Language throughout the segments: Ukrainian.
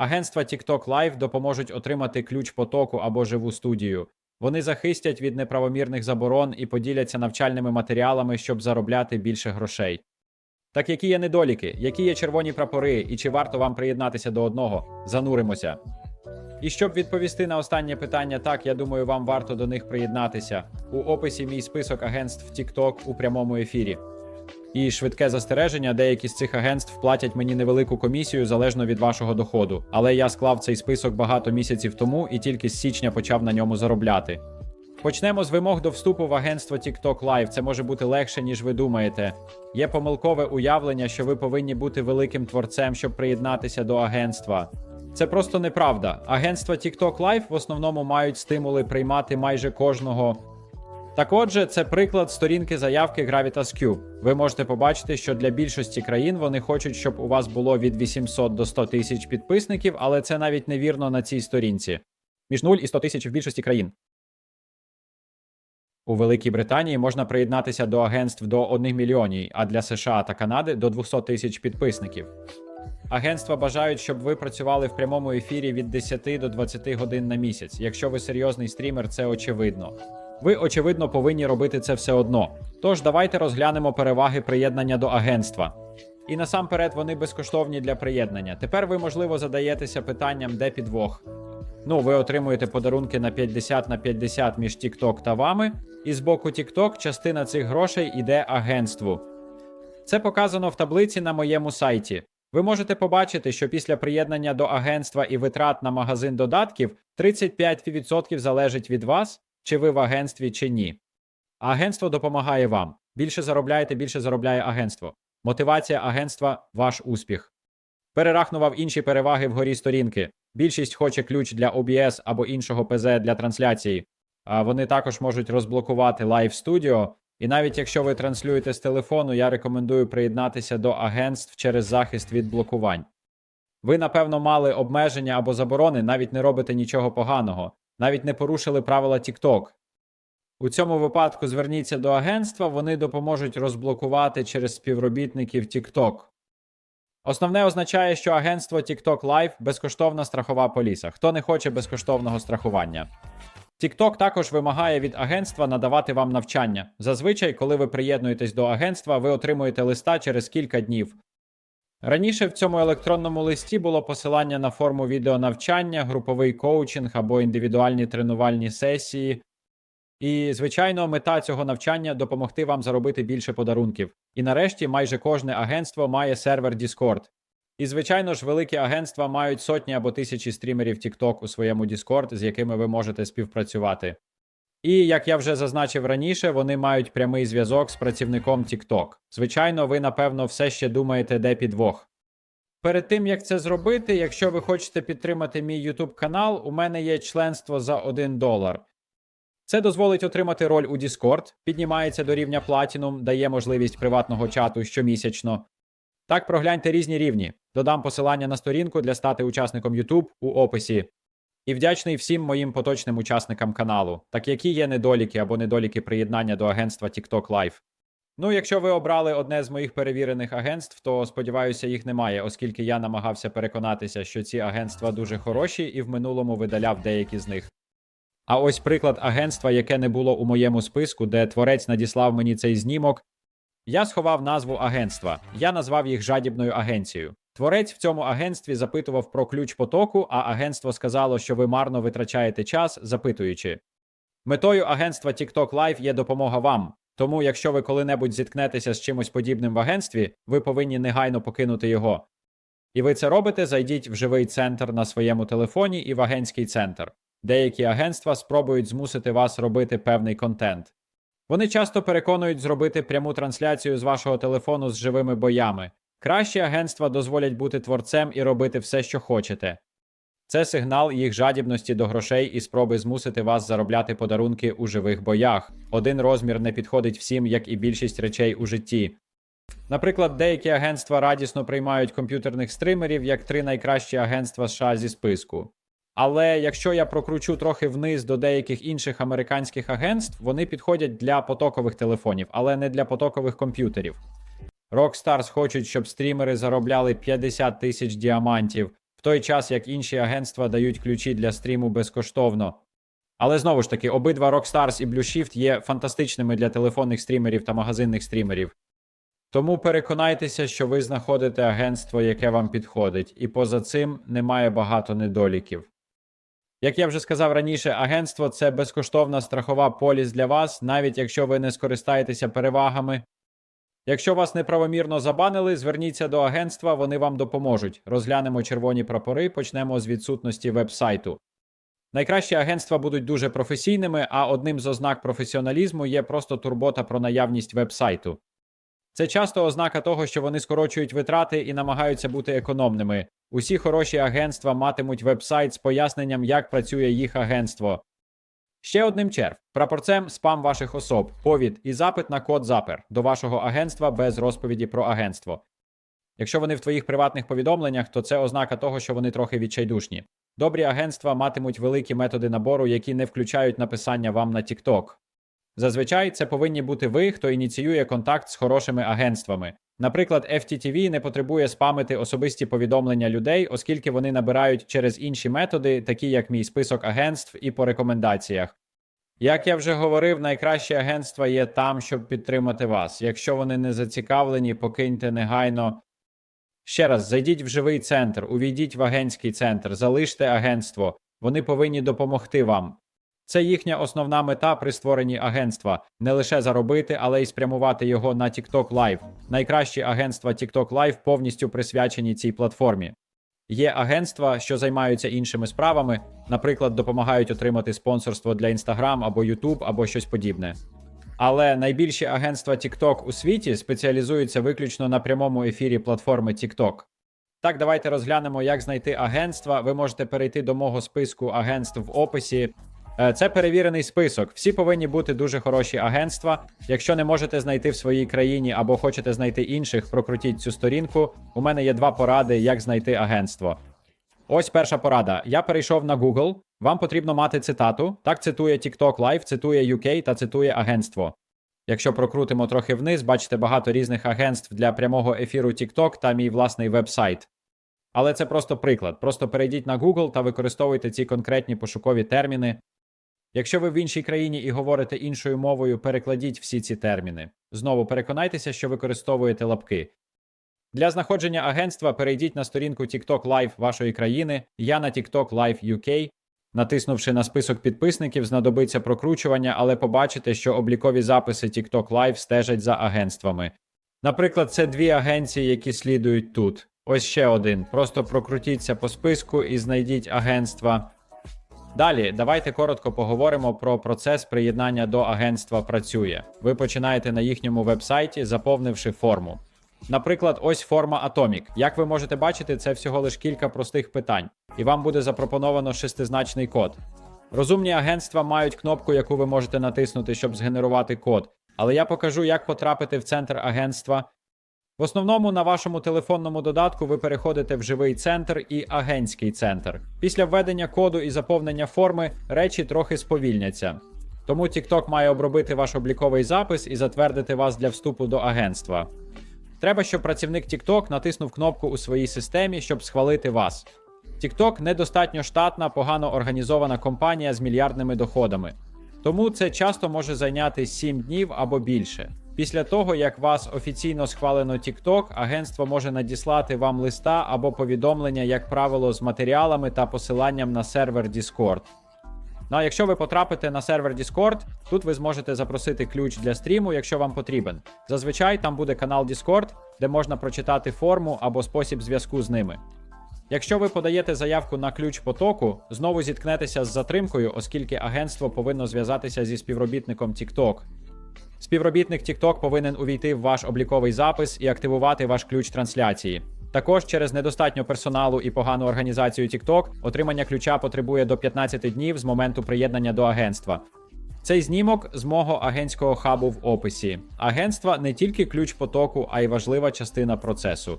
Агентства TikTok Live допоможуть отримати ключ потоку або живу студію. Вони захистять від неправомірних заборон і поділяться навчальними матеріалами, щоб заробляти більше грошей. Так які є недоліки, які є червоні прапори, і чи варто вам приєднатися до одного? Зануримося. І щоб відповісти на останнє питання, так я думаю, вам варто до них приєднатися. У описі мій список агентств TikTok у прямому ефірі. І швидке застереження, деякі з цих агентств платять мені невелику комісію залежно від вашого доходу. Але я склав цей список багато місяців тому і тільки з січня почав на ньому заробляти. Почнемо з вимог до вступу в агентство TikTok Live. Це може бути легше, ніж ви думаєте. Є помилкове уявлення, що ви повинні бути великим творцем, щоб приєднатися до агентства. Це просто неправда. Агентства TikTok Live в основному мають стимули приймати майже кожного. Так отже, це приклад сторінки заявки Gravitas Q. Ви можете побачити, що для більшості країн вони хочуть, щоб у вас було від 800 до 100 тисяч підписників, але це навіть невірно на цій сторінці. Між 0 і 100 тисяч в більшості країн. У Великій Британії можна приєднатися до агентств до 1 мільйонів, а для США та Канади до 200 тисяч підписників. Агентства бажають, щоб ви працювали в прямому ефірі від 10 до 20 годин на місяць. Якщо ви серйозний стрімер, це очевидно. Ви, очевидно, повинні робити це все одно. Тож давайте розглянемо переваги приєднання до агентства. І насамперед вони безкоштовні для приєднання. Тепер ви, можливо, задаєтеся питанням, де підвох. Ну, ви отримуєте подарунки на 50 на 50 між TikTok та вами, і з боку TikTok частина цих грошей іде агентству. Це показано в таблиці на моєму сайті. Ви можете побачити, що після приєднання до агентства і витрат на магазин додатків 35% залежить від вас, чи ви в агентстві, чи ні. Агентство допомагає вам. Більше заробляєте, більше заробляє агентство. Мотивація агентства ваш успіх. Перерахнував інші переваги вгорі сторінки. Більшість хоче ключ для OBS або іншого ПЗ для трансляції. А вони також можуть розблокувати Live Studio. І навіть якщо ви транслюєте з телефону, я рекомендую приєднатися до агентств через захист від блокувань. Ви, напевно, мали обмеження або заборони, навіть не робите нічого поганого, навіть не порушили правила TikTok. У цьому випадку зверніться до агентства, вони допоможуть розблокувати через співробітників TikTok. Основне означає, що агентство TikTok Live безкоштовна страхова поліса. Хто не хоче безкоштовного страхування? TikTok також вимагає від агентства надавати вам навчання. Зазвичай, коли ви приєднуєтесь до агентства, ви отримуєте листа через кілька днів. Раніше в цьому електронному листі було посилання на форму відеонавчання, груповий коучинг або індивідуальні тренувальні сесії. І, звичайно, мета цього навчання допомогти вам заробити більше подарунків. І нарешті майже кожне агентство має сервер Discord. І, звичайно ж, великі агентства мають сотні або тисячі стрімерів TikTok у своєму Discord, з якими ви можете співпрацювати. І як я вже зазначив раніше, вони мають прямий зв'язок з працівником TikTok. Звичайно, ви, напевно, все ще думаєте, де підвох. Перед тим як це зробити, якщо ви хочете підтримати мій YouTube канал, у мене є членство за 1 долар. Це дозволить отримати роль у Discord, піднімається до рівня Platinum, дає можливість приватного чату щомісячно. Так прогляньте різні рівні. Додам посилання на сторінку для стати учасником YouTube у описі. І вдячний всім моїм поточним учасникам каналу, так які є недоліки або недоліки приєднання до агентства TikTok Live. Ну, якщо ви обрали одне з моїх перевірених агентств, то сподіваюся, їх немає, оскільки я намагався переконатися, що ці агентства дуже хороші і в минулому видаляв деякі з них. А ось приклад агентства, яке не було у моєму списку, де творець надіслав мені цей знімок. Я сховав назву агентства. Я назвав їх жадібною агенцією. Творець в цьому агентстві запитував про ключ потоку, а агентство сказало, що ви марно витрачаєте час, запитуючи. Метою агентства TikTok Live є допомога вам. Тому, якщо ви коли-небудь зіткнетеся з чимось подібним в агентстві, ви повинні негайно покинути його. І ви це робите, зайдіть в живий центр на своєму телефоні і в агентський центр. Деякі агентства спробують змусити вас робити певний контент. Вони часто переконують зробити пряму трансляцію з вашого телефону з живими боями. Кращі агентства дозволять бути творцем і робити все, що хочете. Це сигнал їх жадібності до грошей і спроби змусити вас заробляти подарунки у живих боях. Один розмір не підходить всім, як і більшість речей у житті. Наприклад, деякі агентства радісно приймають комп'ютерних стримерів як три найкращі агентства США зі списку. Але якщо я прокручу трохи вниз до деяких інших американських агентств, вони підходять для потокових телефонів, але не для потокових комп'ютерів. Rockstars хочуть, щоб стрімери заробляли 50 тисяч діамантів, в той час як інші агентства дають ключі для стріму безкоштовно. Але знову ж таки, обидва Rockstars і Blue Shift є фантастичними для телефонних стрімерів та магазинних стрімерів. Тому переконайтеся, що ви знаходите агентство, яке вам підходить, і поза цим немає багато недоліків. Як я вже сказав раніше, агентство це безкоштовна страхова поліс для вас, навіть якщо ви не скористаєтеся перевагами. Якщо вас неправомірно забанили, зверніться до агентства, вони вам допоможуть. Розглянемо червоні прапори, почнемо з відсутності веб-сайту. Найкращі агентства будуть дуже професійними, а одним з ознак професіоналізму є просто турбота про наявність веб-сайту. Це часто ознака того, що вони скорочують витрати і намагаються бути економними. Усі хороші агентства матимуть веб-сайт з поясненням, як працює їх агентство. Ще одним черв. Прапорцем спам ваших особ, повід і запит на код запер до вашого агентства без розповіді про агентство. Якщо вони в твоїх приватних повідомленнях, то це ознака того, що вони трохи відчайдушні. Добрі агентства матимуть великі методи набору, які не включають написання вам на TikTok. Зазвичай це повинні бути ви, хто ініціює контакт з хорошими агентствами. Наприклад, FTTV не потребує спамити особисті повідомлення людей, оскільки вони набирають через інші методи, такі як мій список агентств і по рекомендаціях. Як я вже говорив, найкращі агентства є там, щоб підтримати вас. Якщо вони не зацікавлені, покиньте негайно. Ще раз, зайдіть в живий центр, увійдіть в агентський центр, залиште агентство. Вони повинні допомогти вам. Це їхня основна мета при створенні агентства не лише заробити, але й спрямувати його на TikTok Live. Найкращі агентства TikTok Live повністю присвячені цій платформі. Є агентства, що займаються іншими справами, наприклад, допомагають отримати спонсорство для Instagram або YouTube або щось подібне. Але найбільші агентства TikTok у світі спеціалізуються виключно на прямому ефірі платформи TikTok. Так, давайте розглянемо, як знайти агентства. Ви можете перейти до мого списку агентств в описі. Е, Це перевірений список. Всі повинні бути дуже хороші агентства. Якщо не можете знайти в своїй країні або хочете знайти інших, прокрутіть цю сторінку. У мене є два поради, як знайти агентство. Ось перша порада. Я перейшов на Google. Вам потрібно мати цитату. Так цитує TikTok Live, цитує UK та цитує агентство. Якщо прокрутимо трохи вниз, бачите багато різних агентств для прямого ефіру TikTok та мій власний веб-сайт. Але це просто приклад. Просто перейдіть на Google та використовуйте ці конкретні пошукові терміни. Якщо ви в іншій країні і говорите іншою мовою, перекладіть всі ці терміни. Знову переконайтеся, що використовуєте лапки. Для знаходження агентства перейдіть на сторінку TikTok Live вашої країни. Я на TikTok Live UK. Натиснувши на список підписників, знадобиться прокручування, але побачите, що облікові записи TikTok Live стежать за агентствами. Наприклад, це дві агенції, які слідують тут. Ось ще один. Просто прокрутіться по списку і знайдіть агентства. Далі, давайте коротко поговоримо про процес приєднання до агентства працює. Ви починаєте на їхньому вебсайті, заповнивши форму. Наприклад, ось форма Atomic. Як ви можете бачити, це всього лиш кілька простих питань, і вам буде запропоновано шестизначний код. Розумні агентства мають кнопку, яку ви можете натиснути, щоб згенерувати код. Але я покажу, як потрапити в центр агентства. В основному на вашому телефонному додатку ви переходите в живий центр і агентський центр. Після введення коду і заповнення форми речі трохи сповільняться. Тому TikTok має обробити ваш обліковий запис і затвердити вас для вступу до агентства. Треба, щоб працівник TikTok натиснув кнопку у своїй системі, щоб схвалити вас. TikTok недостатньо штатна, погано організована компанія з мільярдними доходами. Тому це часто може зайняти 7 днів або більше. Після того, як вас офіційно схвалено TikTok, агентство може надіслати вам листа або повідомлення, як правило, з матеріалами та посиланням на сервер Discord. Ну а якщо ви потрапите на сервер Discord, тут ви зможете запросити ключ для стріму, якщо вам потрібен. Зазвичай там буде канал Discord, де можна прочитати форму або спосіб зв'язку з ними. Якщо ви подаєте заявку на ключ потоку, знову зіткнетеся з затримкою, оскільки агентство повинно зв'язатися зі співробітником TikTok. Співробітник TikTok повинен увійти в ваш обліковий запис і активувати ваш ключ трансляції. Також через недостатньо персоналу і погану організацію TikTok отримання ключа потребує до 15 днів з моменту приєднання до агентства. Цей знімок з мого агентського хабу в описі. Агентства не тільки ключ потоку, а й важлива частина процесу.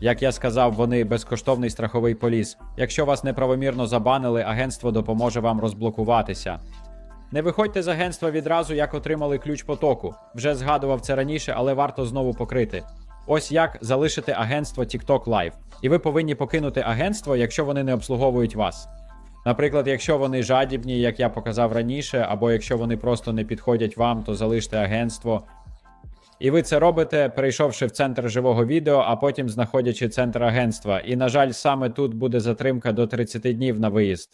Як я сказав, вони безкоштовний страховий поліс. Якщо вас неправомірно забанили, агентство допоможе вам розблокуватися. Не виходьте з агентства відразу, як отримали ключ потоку. Вже згадував це раніше, але варто знову покрити. Ось як залишити агентство TikTok Live. І ви повинні покинути агентство, якщо вони не обслуговують вас. Наприклад, якщо вони жадібні, як я показав раніше, або якщо вони просто не підходять вам, то залиште агентство. І ви це робите, перейшовши в центр живого відео, а потім знаходячи центр агентства. І, на жаль, саме тут буде затримка до 30 днів на виїзд.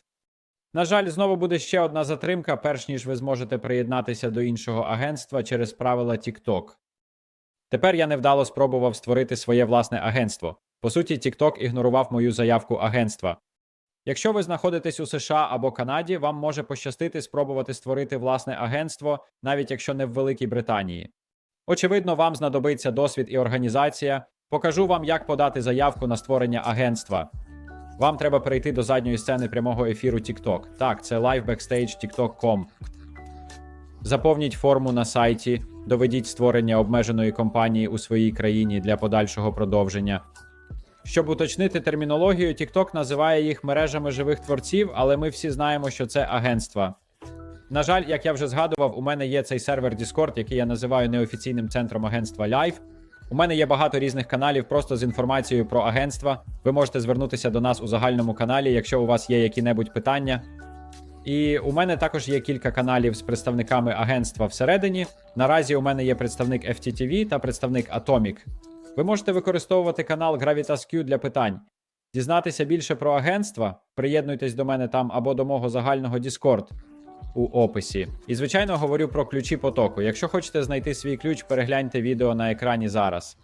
На жаль, знову буде ще одна затримка, перш ніж ви зможете приєднатися до іншого агентства через правила TikTok. Тепер я невдало спробував створити своє власне агентство. По суті, TikTok ігнорував мою заявку агентства. Якщо ви знаходитесь у США або Канаді, вам може пощастити спробувати створити власне агентство, навіть якщо не в Великій Британії. Очевидно, вам знадобиться досвід і організація. Покажу вам, як подати заявку на створення агентства. Вам треба перейти до задньої сцени прямого ефіру TikTok. Так, це live backstage TikTok.com. Заповніть форму на сайті, доведіть створення обмеженої компанії у своїй країні для подальшого продовження. Щоб уточнити термінологію, TikTok називає їх мережами живих творців, але ми всі знаємо, що це агентства. На жаль, як я вже згадував, у мене є цей сервер Discord, який я називаю неофіційним центром агентства Live. У мене є багато різних каналів просто з інформацією про агентства. Ви можете звернутися до нас у загальному каналі, якщо у вас є які-небудь питання. І у мене також є кілька каналів з представниками агентства всередині. Наразі у мене є представник FTTV та представник Atomic. Ви можете використовувати канал Gravitas Q для питань. Дізнатися більше про агентства, приєднуйтесь до мене там або до мого загального Discord у описі. І звичайно говорю про ключі потоку. Якщо хочете знайти свій ключ, перегляньте відео на екрані зараз.